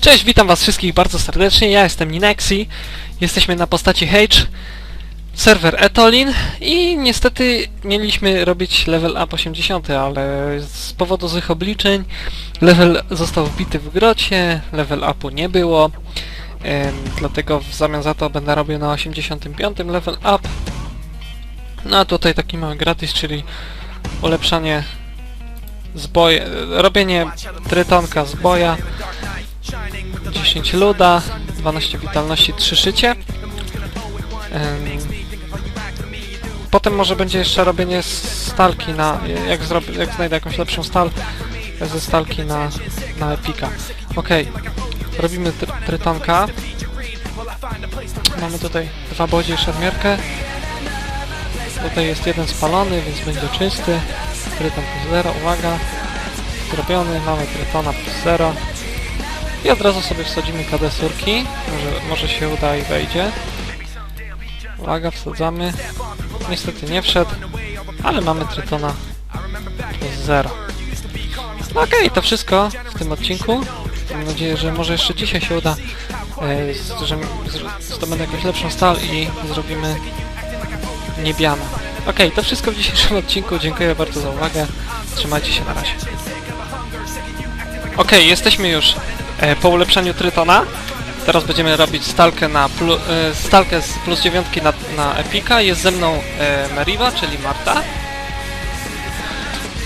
Cześć, witam was wszystkich bardzo serdecznie, ja jestem Ninexi, jesteśmy na postaci H, serwer Etolin i niestety mieliśmy robić level up 80, ale z powodu złych obliczeń level został wbity w grocie, level upu nie było, em, dlatego w zamian za to będę robił na 85 level up. No a tutaj taki mały gratis, czyli ulepszanie zboje, robienie trytonka zboja, 10 luda, 12 witalności, 3 szycie. Em, Potem może będzie jeszcze robienie stalki na... jak, zrobię, jak znajdę jakąś lepszą stal ze stalki na, na epika. Okej, robimy tr trytonka. Mamy tutaj dwa bodzie i szermierkę. Tutaj jest jeden spalony, więc będzie czysty. Tryton plus 0, uwaga. Zrobiony, mamy trytona plus 0. I od razu sobie wsadzimy KD surki. Może, może się uda i wejdzie. Uwaga, wsadzamy. Niestety nie wszedł, ale mamy Trytona plus 0. No okej, to wszystko w tym odcinku. Mam nadzieję, że może jeszcze dzisiaj się uda, e, że zdobędę jakąś lepszą stal i zrobimy niebiana. Okej, to wszystko w dzisiejszym odcinku. Dziękuję bardzo za uwagę. Trzymajcie się na razie. Okej, jesteśmy już po ulepszeniu Trytona. Teraz będziemy robić stalkę na plu, e, stalkę z plus 9 na, na Epika. Jest ze mną e, Meriwa, czyli Marta,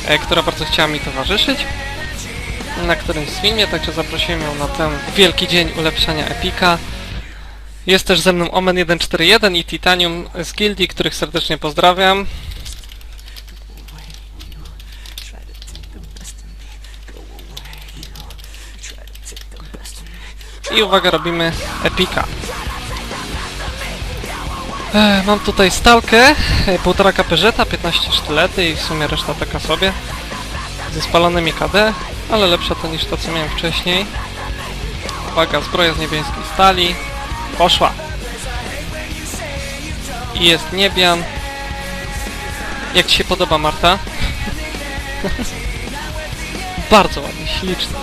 e, która bardzo chciała mi towarzyszyć na którymś filmie, także zaprosiłem ją na ten wielki dzień ulepszania Epika. Jest też ze mną Omen141 i Titanium z Gildii, których serdecznie pozdrawiam. I uwaga, robimy Epika. Mam tutaj stalkę, e, półtora kaperzeta, 15 sztylety i w sumie reszta taka sobie. Ze spalonymi KD, ale lepsza to niż to co miałem wcześniej. Uwaga, zbroja z niebieskiej stali. Poszła. I jest niebian. Jak Ci się podoba, Marta? bardzo ładny, śliczny.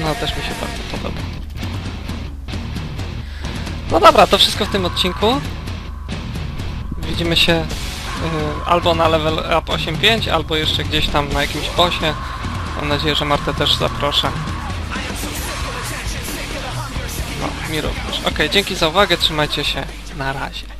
No, też mi się bardzo podoba. No dobra, to wszystko w tym odcinku. Widzimy się y, albo na level up 8.5, albo jeszcze gdzieś tam na jakimś bosie. Mam nadzieję, że Martę też zaproszę. No, mi również. Okej, dzięki za uwagę, trzymajcie się. Na razie.